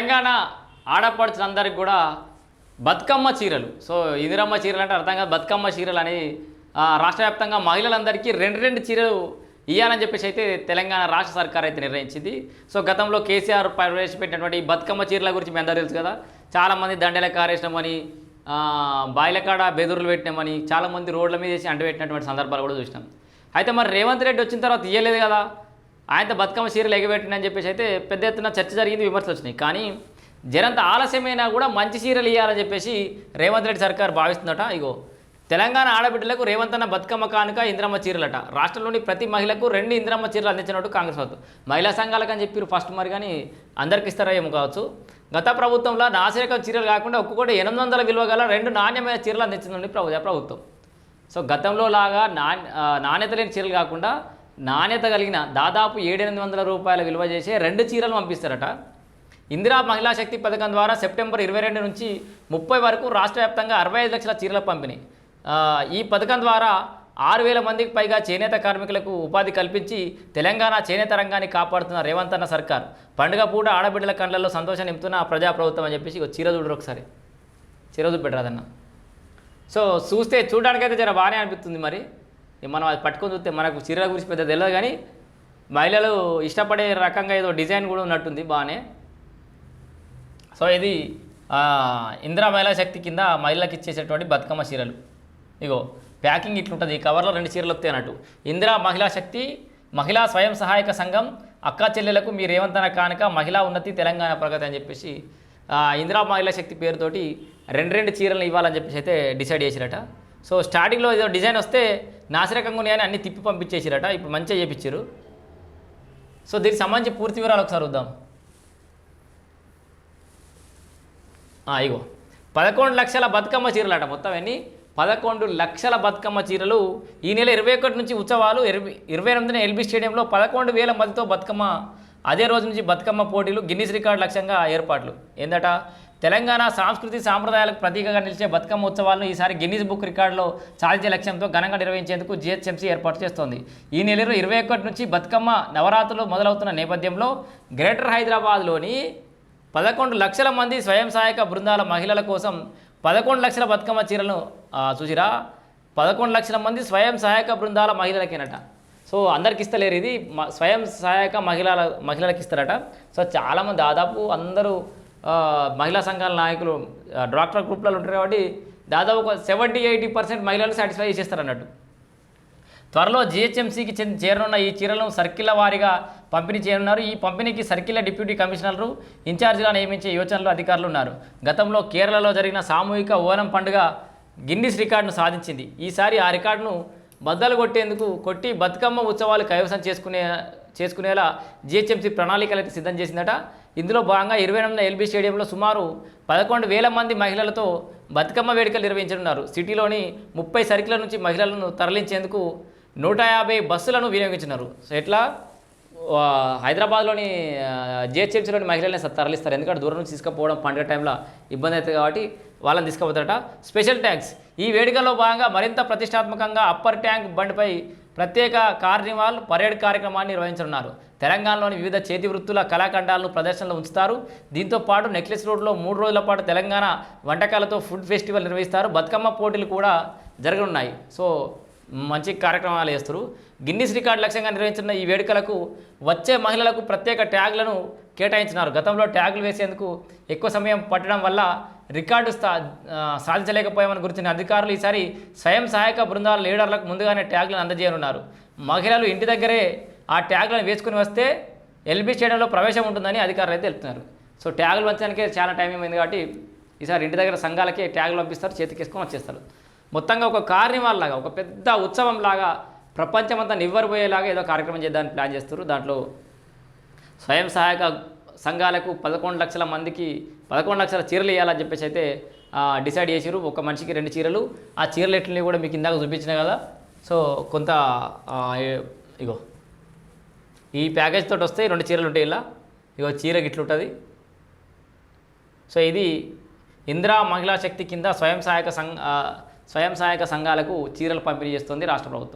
తెలంగాణ ఆడపడుచులందరికీ కూడా బతుకమ్మ చీరలు. సో ఇదిరమ్మ చీరలు అంటే అర్థం కాదు బతుకమ్మ చీరలు అని రాష్ట్ర వ్యాప్తంగా మహిళలందరికీ రెండు రెండు చీరలు ఇవ్వాలని చెప్పేసి అయితే తెలంగాణ రాష్ట్ర సర్కార్ అయితే నిర్ణయించింది. సో గతంలో కేసీఆర్ ప్రవేశపెట్టినటువంటి బతుకమ్మ చీరల గురించి మీ అందరూ తెలుసు కదా. చాలామంది దండెల కారేసినామని బాయిలకాడ బెదురులు పెట్టినామని చాలామంది రోడ్ల మీద వేసి అంటబెట్టినటువంటి సందర్భాలు కూడా చూసినాం. అయితే మరి రేవంత్ రెడ్డి వచ్చిన తర్వాత ఇయ్యలేదు కదా. ఆయనతో బతుకమ్మ చీరలు అని చెప్పేసి అయితే పెద్ద ఎత్తున చర్చ జరిగింది విమర్శలు వచ్చినాయి. కానీ జరంత ఆలస్యమైనా కూడా మంచి చీరలు ఇవ్వాలని చెప్పేసి రేవంత్ రెడ్డి సర్కార్ భావిస్తుందట. ఇగో తెలంగాణ ఆడబిడ్డలకు రేవంత్ అన్న బతుకమ్మ కానుక ఇంద్రమ్మ చీరలట. రాష్ట్రంలోని ప్రతి మహిళకు రెండు ఇంద్రమ్మ చీరలు అందించినట్టు కాంగ్రెస్ వద్దు మహిళా సంఘాలకు అని చెప్పారు ఫస్ట్ మరి కానీ అందరికి ఇస్తారా ఏమో కావచ్చు. గత ప్రభుత్వంలో నాసిరకం చీరలు కాకుండా ఒక్కొక్కటి ఎనిమిది వందల విలువ గల రెండు నాణ్యమైన చీరలు అందించిందండి ప్రభుత్వం. సో గతంలో లాగా నాణ్యత లేని చీరలు కాకుండా నాణ్యత కలిగిన దాదాపు ఏడెనిమిది వందల రూపాయల విలువ చేసే రెండు చీరలు పంపిస్తారట. ఇందిరా మహిళా శక్తి పథకం ద్వారా సెప్టెంబర్ ఇరవై రెండు నుంచి ముప్పై వరకు రాష్ట్ర వ్యాప్తంగా అరవై ఐదు లక్షల చీరల పంపిణీ. ఈ పథకం ద్వారా ఆరు వేల మందికి పైగా చేనేత కార్మికులకు ఉపాధి కల్పించి తెలంగాణ చేనేత రంగాన్ని కాపాడుతున్న రేవంత్ అన్న సర్కార్. పండుగ పూట ఆడబిడ్డల కళ్ళల్లో సంతోషం నింపుతున్న ప్రజాప్రభుత్వం అని చెప్పేసి చీర చూడరు ఒకసారి. చీర చూపెట్టరాదన్న సో చూస్తే చూడడానికైతే జర బాగానే అనిపిస్తుంది మరి. మనం అది పట్టుకొని చూస్తే మనకు చీరల గురించి పెద్ద తెలియదు కానీ మహిళలు ఇష్టపడే రకంగా ఏదో డిజైన్ కూడా ఉన్నట్టుంది బాగానే. సో ఇది ఇందిరా మహిళా శక్తి కింద మహిళలకు ఇచ్చేసేటువంటి బతుకమ్మ చీరలు. ఇగో ప్యాకింగ్ ఇట్లుంటుంది ఈ కవర్లో రెండు చీరలు వస్తాయి అన్నట్టు. ఇందిరా మహిళా శక్తి మహిళా స్వయం సహాయక సంఘం అక్క చెల్లెలకు మీ రేవంతన కానుక మహిళా ఉన్నతి తెలంగాణ ప్రగతి అని చెప్పేసి ఇందిరా మహిళా శక్తి పేరుతోటి రెండు రెండు చీరలను ఇవ్వాలని చెప్పేసి అయితే డిసైడ్ చేసిరట సో స్టార్టింగ్లో ఏదో డిజైన్ వస్తే నాసిరకంగా ఉన్నాయని అన్ని తిప్పి పంపించేసిరట ఇప్పుడు మంచిగా చేపించారు సో దీనికి సంబంధించి పూర్తి వివరాలు ఒకసారి వద్దాం ఇగో. పదకొండు లక్షల బతుకమ్మ చీరలు అట మొత్తం ఎన్ని? పదకొండు లక్షల బతుకమ్మ చీరలు ఈ నెల ఇరవై ఒకటి నుంచి ఉత్సవాలు ఇరవై ఇరవై ఎనిమిదిన ఎల్బీ స్టేడియంలో పదకొండు వేల మందితో బతుకమ్మ అదే రోజు నుంచి బతుకమ్మ పోటీలు గిన్నిస్ రికార్డు లక్ష్యంగా ఏర్పాట్లు. ఏందట? తెలంగాణ సాంస్కృతి సాంప్రదాయాలకు ప్రతీకగా నిలిచే బతుకమ్మ ఉత్సవాలను ఈసారి గిన్నీస్ బుక్ రికార్డులో సాధించే లక్ష్యంతో ఘనంగా నిర్వహించేందుకు జిహెచ్ఎంసీ ఏర్పాటు చేస్తోంది. ఈ నెలలో ఇరవై ఒకటి నుంచి బతుకమ్మ నవరాత్రులు మొదలవుతున్న నేపథ్యంలో గ్రేటర్ హైదరాబాద్లోని పదకొండు లక్షల మంది స్వయం సహాయక బృందాల మహిళల కోసం పదకొండు లక్షల బతుకమ్మ చీరలను చూసిరా? పదకొండు లక్షల మంది స్వయం సహాయక బృందాల మహిళలకేనట. సో అందరికి ఇస్తలేరు ఇది. మ- స్వయం సహాయక మహిళల మహిళలకు ఇస్తారట. సో చాలామంది దాదాపు అందరూ మహిళా సంఘాల నాయకులు డాక్టర్ గ్రూప్లలో ఉంటారు కాబట్టి దాదాపు ఒక సెవెంటీ ఎయిటీ పర్సెంట్ మహిళలు సాటిస్ఫై చేసేస్తారు అన్నట్టు. త్వరలో జిహెచ్ఎంసీకి చెంది చేరనున్న ఈ చీరలను సర్కిల్ల వారీగా పంపిణీ చేయనున్నారు. ఈ పంపిణీకి సర్కిల్ల డిప్యూటీ కమిషనర్లు ఇన్ఛార్జిగా నియమించే యోచనలో అధికారులు ఉన్నారు. గతంలో కేరళలో జరిగిన సామూహిక ఓనం పండుగ గిన్నిస్ రికార్డును సాధించింది. ఈసారి ఆ రికార్డును బద్దలు కొట్టేందుకు కొట్టి బతుకమ్మ ఉత్సవాలు కైవసం చేసుకునే చేసుకునేలా జిహెచ్ఎంసీ ప్రణాళికలు అయితే సిద్ధం చేసిందట. ఇందులో భాగంగా ఇరవై ఎనిమిది ఎల్బీ స్టేడియంలో సుమారు పదకొండు వేల మంది మహిళలతో బతుకమ్మ వేడుకలు నిర్వహించనున్నారు. సిటీలోని ముప్పై సర్కిల నుంచి మహిళలను తరలించేందుకు నూట యాభై బస్సులను వినియోగించినారు సో ఎట్లా? హైదరాబాద్లోని జిహెచ్ఎంసీలోని మహిళల్ని తరలిస్తారు. ఎందుకంటే దూరం నుంచి తీసుకుపోవడం పండుగ టైంలో ఇబ్బంది అవుతుంది కాబట్టి వాళ్ళని తీసుకుపోతారట. Special tanks. ఈ వేడుకలో భాగంగా మరింత ప్రతిష్టాత్మకంగా అప్పర్ ట్యాంక్ బండిపై ప్రత్యేక కార్నివాల్ పరేడ్ కార్యక్రమాన్ని నిర్వహించనున్నారు. తెలంగాణలోని వివిధ చేతి వృత్తుల కళాఖండాలను ప్రదర్శనలో ఉంచుతారు. దీంతో పాటు నెక్లెస్ రోడ్లో మూడు రోజుల పాటు తెలంగాణ వంటకాలతో ఫుడ్ ఫెస్టివల్ నిర్వహిస్తారు. బతుకమ్మ పోటీలు కూడా జరగనున్నాయి. సో మంచి కార్యక్రమాలు చేస్తారు. గిన్నిస్ రికార్డు లక్ష్యంగా నిర్వహించిన ఈ వేడుకలకు వచ్చే మహిళలకు ప్రత్యేక ట్యాగ్లను కేటాయించినారు. గతంలో ట్యాగులు వేసేందుకు ఎక్కువ సమయం పట్టడం వల్ల రికార్డు స్థా సాధించలేకపోయామని గుర్తిన అధికారులు ఈసారి స్వయం సహాయక బృందాల లీడర్లకు ముందుగానే ట్యాగ్లను అందజేయనున్నారు. మహిళలు ఇంటి దగ్గరే ఆ ట్యాగ్లను వేసుకుని వస్తే ఎల్బీ స్టేడియంలో ప్రవేశం ఉంటుందని అధికారులు అయితే తెలుపుతున్నారు. సో ట్యాగులు పంచడానికే చాలా టైం అయింది కాబట్టి ఈసారి ఇంటి దగ్గర సంఘాలకే ట్యాగులు పంపిస్తారు చేతికేసుకొని వచ్చేస్తారు. మొత్తంగా ఒక కార్నివాల్ లాగా ఒక పెద్ద ఉత్సవం లాగా ప్రపంచమంతా నివ్వరిపోయేలాగా ఏదో కార్యక్రమం చేద్దామని ప్లాన్ చేస్తారు దాంట్లో స్వయం సహాయక సంఘాలకు పదకొండు లక్షల మందికి పదకొండు లక్షల చీరలు ఇవ్వాలని చెప్పేసి అయితే డిసైడ్ చేసిరు ఒక మనిషికి రెండు చీరలు. ఆ చీరలు ఎట్లని కూడా మీకు ఇందాక చూపించిన కదా. సో కొంత ఇగో ఈ ప్యాకేజ్ తోటి వస్తే రెండు చీరలు ఉంటాయి ఇలా. ఇగో చీర గిట్లుంటుంది సో ఇది ఇందిరా మహిళా శక్తి కింద స్వయం సహాయక సంఘ స్వయం సహాయక సంఘాలకు చీరలు పంపిణీ చేస్తుంది రాష్ట్ర ప్రభుత్వం.